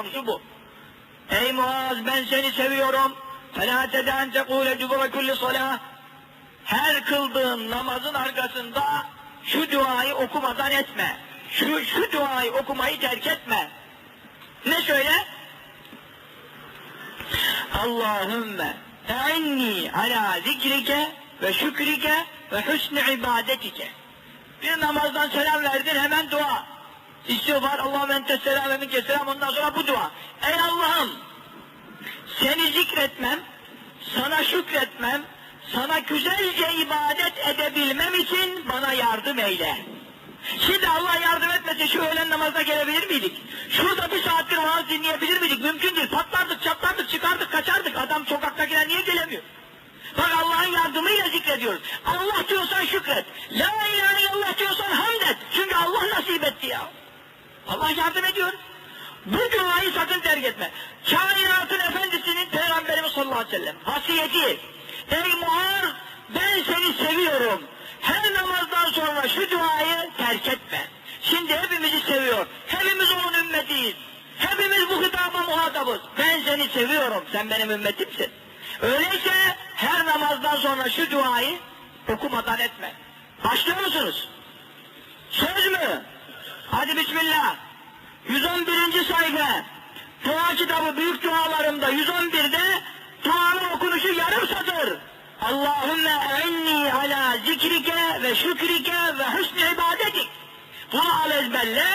konusu bu. Ey Muaz ben seni seviyorum. فَلَا تَدَنْ تَقُولَ دُبُرَ كُلِّ صَلَاةٍ Her kıldığın namazın arkasında şu duayı okumadan etme. Şu, şu duayı okumayı terk etme. Ne söyle? Allahümme e'inni ala zikrike ve şükrike ve husni ibadetike. Bir namazdan selam verdin hemen dua. İstiğfar Allahümme ente selam ve minke selam ondan sonra bu dua. Ey Allah'ım seni zikretmem, sana şükretmem, sana güzelce ibadet edebilmem için bana yardım eyle. Şimdi Allah yardım etmese şu öğlen namazına gelebilir miydik? Şurada bir saattir vaaz dinleyebilir miydik? Mümkün değil. Patlardık, çatlardık, çıkardık, kaçardık. Adam sokaktakiler niye gelemiyor? Bak Allah'ın yardımıyla zikrediyoruz. Allah diyorsan şükret. La ilahe illallah diyorsan hamd et. Çünkü Allah nasip etti ya. Allah yardım ediyor. Bu duayı sakın terk etme. Kainatın efendisinin Peygamberimiz sallallahu aleyhi ve sellem vasiyeti. Ey Muhar ben seni seviyorum. Her namazdan sonra şu duayı terk etme. Şimdi hepimizi seviyor. Hepimiz onun ümmetiyiz. Hepimiz bu hitaba muhatabız. Ben seni seviyorum. Sen benim ümmetimsin. Öyleyse her namazdan sonra şu duayı okumadan etme. Başlıyor musunuz? Söz mü? Hadi bismillah. 111. sayfa. Dua kitabı büyük dualarımda 111'de duanın okunuşu yarım satır. Allahümme enni ala zikrike ve şükrike ve husni ibadetik. Bunu al ezberle.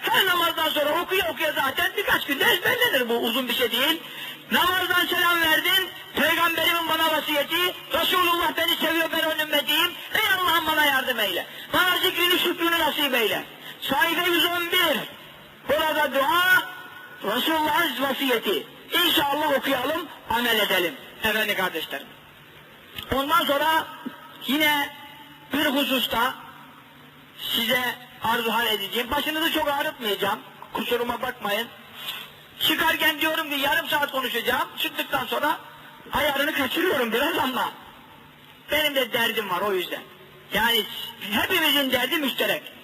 Her namazdan sonra okuya okuya zaten birkaç günde ezberlenir bu uzun bir şey değil. Namazdan selam verdin. Peygamberimin bana vasiyeti. Resulullah beni seviyor ben onun ümmetiyim. Ey Allah'ım bana yardım eyle. Bana zikrini şükrünü nasip eyle. Sayfa 111. Burada dua Resulullah'ın vasiyeti. İnşallah okuyalım, amel edelim. Efendim kardeşlerim. Ondan sonra yine bir hususta size arzu hal edeceğim. Başınızı çok ağrıtmayacağım. Kusuruma bakmayın. Çıkarken diyorum ki yarım saat konuşacağım. Çıktıktan sonra ayarını kaçırıyorum biraz ama benim de derdim var o yüzden. Yani hepimizin derdi müşterek.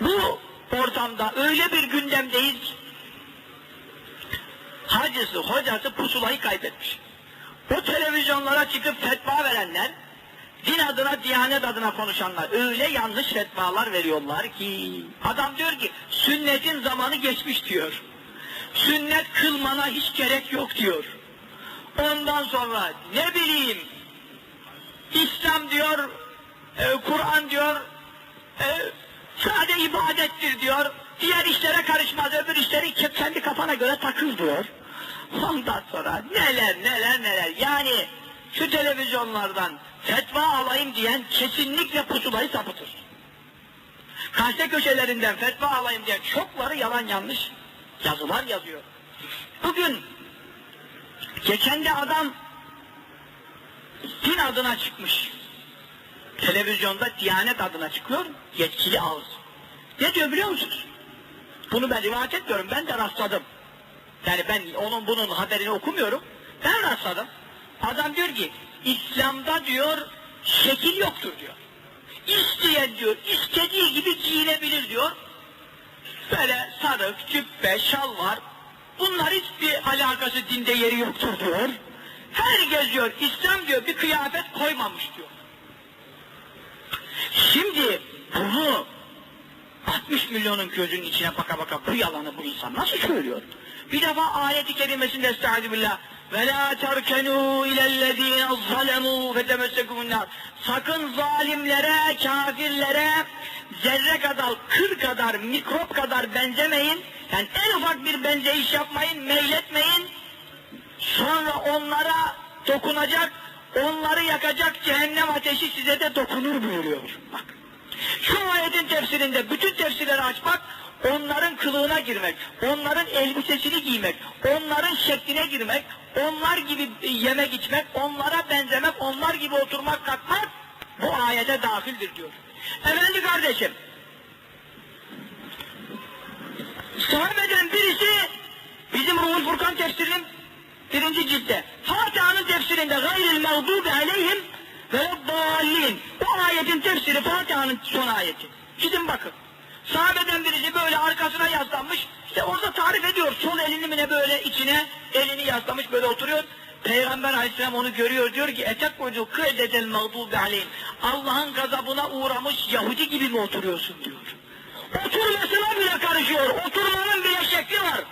Bu ortamda öyle bir gündemdeyiz hacısı, hocası pusulayı kaybetmiş. O televizyonlara çıkıp fetva verenler, din adına, diyanet adına konuşanlar öyle yanlış fetvalar veriyorlar ki adam diyor ki sünnetin zamanı geçmiş diyor. Sünnet kılmana hiç gerek yok diyor. Ondan sonra ne bileyim İslam diyor, e, Kur'an diyor, e, sade ibadettir diyor. Diğer işlere karışmaz, öbür işleri kendi kafana göre takıl diyor. Ondan sonra neler neler neler. Yani şu televizyonlardan fetva alayım diyen kesinlikle pusulayı sapıtır. Gazete köşelerinden fetva alayım diyen çokları yalan yanlış yazılar yazıyor. Bugün geçen de adam din adına çıkmış. Televizyonda Diyanet adına çıkıyor, yetkili ağız. Ne diyor biliyor musunuz? Bunu ben rivayet etmiyorum, ben de rastladım. Yani ben onun bunun haberini okumuyorum, ben rastladım. Adam diyor ki, İslam'da diyor, şekil yoktur diyor. İsteyen diyor, istediği gibi giyinebilir diyor. Böyle sarık, cübbe, şal var. Bunlar hiçbir alakası dinde yeri yoktur diyor. Herkes diyor, İslam diyor bir kıyafet koymamış diyor. Şimdi bunu 60 milyonun gözünün içine baka baka bu yalanı bu insan nasıl söylüyor? Bir defa ayeti kerimesinde estaizu billah ve la terkenu ilellezine zalemû fetemessekumunnar sakın zalimlere, kafirlere zerre kadar, kır kadar, mikrop kadar benzemeyin. Yani en ufak bir benzeyiş yapmayın, meyletmeyin. Sonra onlara dokunacak, onları yakacak cehennem ateşi size de dokunur buyuruyor. Bak. Şu ayetin tefsirinde bütün tefsirleri açmak, onların kılığına girmek, onların elbisesini giymek, onların şekline girmek, onlar gibi yemek içmek, onlara benzemek, onlar gibi oturmak, kalkmak bu ayete dahildir diyor. Efendi kardeşim, sahabeden birisi bizim Ruhul Furkan tefsirinin birinci ciltte Fatiha'nın tefsirinde gayril mağdubi aleyhim ve dallin bu ayetin tefsiri Fatiha'nın son ayeti. Gidin bakın. Sahabeden birisi böyle arkasına yaslanmış İşte orada tarif ediyor. Sol elini mi ne böyle içine elini yaslamış böyle oturuyor. Peygamber aleyhisselam onu görüyor diyor ki etek koydu kıdedel mağdubi aleyhim. Allah'ın gazabına uğramış Yahudi gibi mi oturuyorsun diyor. Oturmasına bile karışıyor. Oturmanın bile şekli var.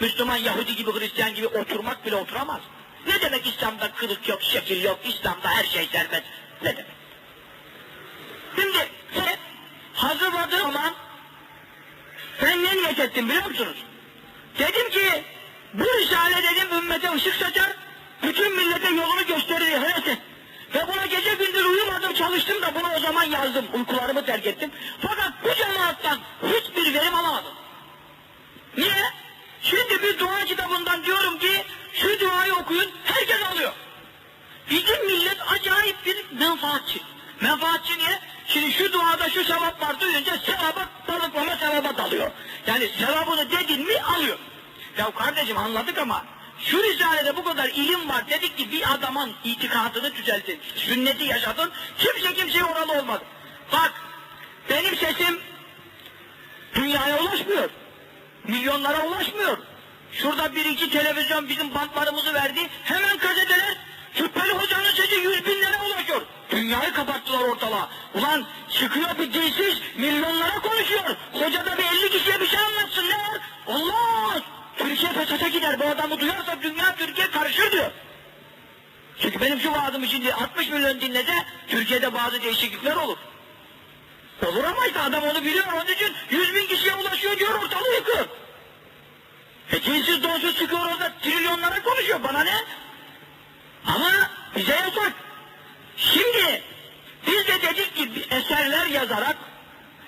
Müslüman Yahudi gibi Hristiyan gibi oturmak bile oturamaz. Ne demek İslam'da kılık yok, şekil yok, İslam'da her şey serbest. Ne demek? Şimdi sen hazırladığım zaman ben ne niyet ettim biliyor musunuz? Dedim ki bu risale dedim ümmete ışık saçar, bütün millete yolunu gösterir ihlas Ve buna gece gündüz uyumadım çalıştım da bunu o zaman yazdım. Uykularımı terk ettim. Fakat bu cemaattan hiçbir verim alamadım. Niye? Şimdi bir dua kitabından diyorum ki şu duayı okuyun herkes alıyor. Bizim millet acayip bir menfaatçi. Menfaatçi niye? Şimdi şu duada şu sevap var duyunca sevaba balıklama sevaba dalıyor. Yani sevabını dedin mi alıyor. Ya kardeşim anladık ama şu risalede bu kadar ilim var dedik ki bir adamın itikadını düzeltin. Sünneti yaşatın. Kimse kimseye oralı olmadı. Bak benim sesim dünyaya ulaşmıyor. Milyonlara ulaşmıyor. Şurada bir iki televizyon bizim bantlarımızı verdi. Hemen gazeteler Cübbeli Hoca'nın sesi yüz binlere ulaşıyor. Dünyayı kapattılar ortalığa. Ulan çıkıyor bir dilsiz milyonlara konuşuyor. Hoca da bir elli kişiye bir şey anlatsın ne var? Allah! Türkiye fesata gider bu adamı duyarsa dünya Türkiye karışır diyor. Çünkü benim şu vaadımı şimdi 60 milyon dinlese Türkiye'de bazı değişiklikler olur. Olur ama işte adam onu biliyor onun için 100 bin kişiye ulaşıyor diyor ortalığı yıkıyor. E cinsiz donsuz çıkıyor orada trilyonlara konuşuyor bana ne? Ama bize yasak. Şimdi biz de dedik ki eserler yazarak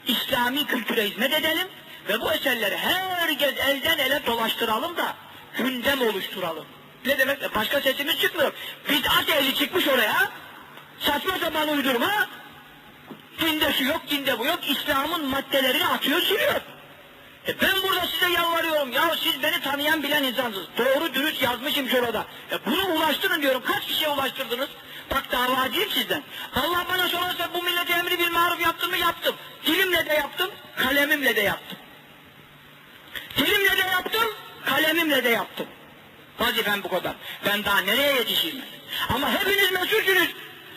İslami kültüre hizmet edelim ve bu eserleri herkes elden ele dolaştıralım da gündem oluşturalım. Ne demek? E Başka sesimiz çıkmıyor. Bid'at ehli çıkmış oraya. Saçma sapan uydurma. Dinde şu yok, dinde bu yok. İslam'ın maddelerini atıyor, sürüyor. E ben burada size yalvarıyorum. Ya siz beni tanıyan bilen insansınız. Doğru dürüst yazmışım şurada. E bunu ulaştırın diyorum. Kaç kişiye ulaştırdınız? Bak davacıyım sizden. Allah bana sorarsa bu millete emri bil maruf yaptım mı? Yaptım. Dilimle de yaptım, kalemimle de yaptım. Dilimle de yaptım, kalemimle de yaptım. Vazifem bu kadar. Ben daha nereye yetişeyim? Ama hepiniz mesulsünüz.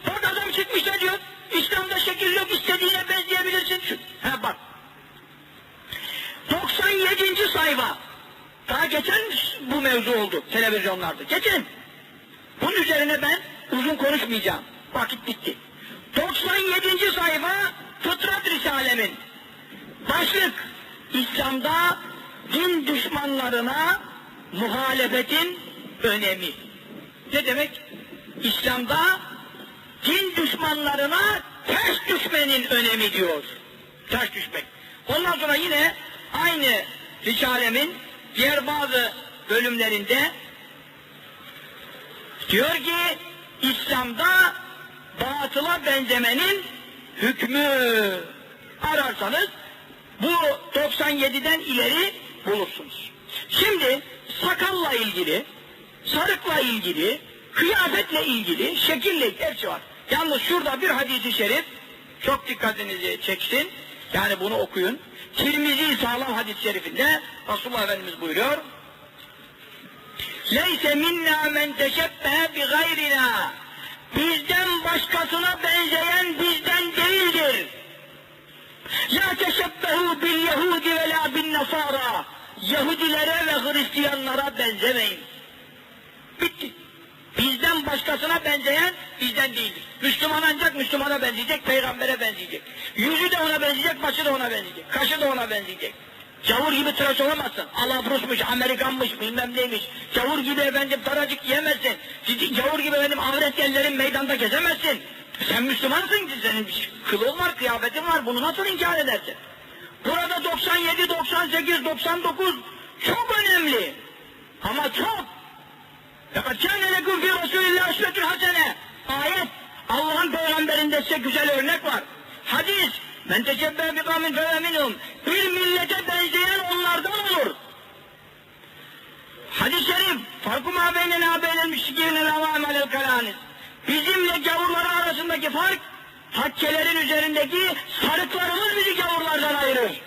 Bak adam çıkmış da diyor. İslam'da şekil yok, istediğine benzeyebilirsin. Şu, he bak. 97. sayfa. Daha geçen bu mevzu oldu televizyonlarda. Geçen. Bunun üzerine ben uzun konuşmayacağım. Vakit bitti. 97. sayfa Fıtrat Risalemin. Başlık İslam'da din düşmanlarına muhalefetin önemi. Ne demek? İslam'da din düşmanlarına ters düşmenin önemi diyor. Ters düşmek. Ondan sonra yine aynı Risalemin diğer bazı bölümlerinde diyor ki İslam'da batıla benzemenin hükmü ararsanız bu 97'den ileri bulursunuz. Şimdi sakalla ilgili, sarıkla ilgili, kıyafetle ilgili, şekille hepsi var. Yalnız şurada bir hadisi şerif çok dikkatinizi çeksin. Yani bunu okuyun. Tirmizi sağlam hadis-i şerifinde Resulullah Efendimiz buyuruyor. Leyse minna men teşebbehe bi gayrina. Bizden başkasına benzeyen bizden değildir. La teşebbehu bil yehudi ve la bin nasara. Yahudilere ve Hristiyanlara benzemeyin. Bitti. Bizden başkasına benzeyen bizden değildir. Müslüman ancak Müslümana benzeyecek, peygambere benzeyecek. Yüzü de ona benzeyecek, başı da ona benzeyecek. Kaşı da ona benzeyecek. Cavur gibi tıraş olamazsın. Alabrusmuş, Amerikanmış, bilmem neymiş. Cavur gibi efendim taracık yiyemezsin. Ciddi cavur gibi benim avret yerlerin meydanda gezemezsin. Sen Müslümansın ki senin kılın var, kıyafetin var. Bunu nasıl inkar edersin? Burada 97, 98, 99 çok önemli. Ama çok. Fakat kâne lekûm fî Rasûlillâh üsvetül hasene. Ayet. Allah'ın peygamberinde size güzel örnek var. Hadis. Men teşebbâ bi kavmin feveminhum. Bir millete benzeyen onlardan olur. Hadis-i şerif. Farkı mâ beynenâ beynel müşrikîne levâim alel kalânis. Bizimle gavurları arasındaki fark, takkelerin üzerindeki sarıklarımız bizi gavurlardan ayırır.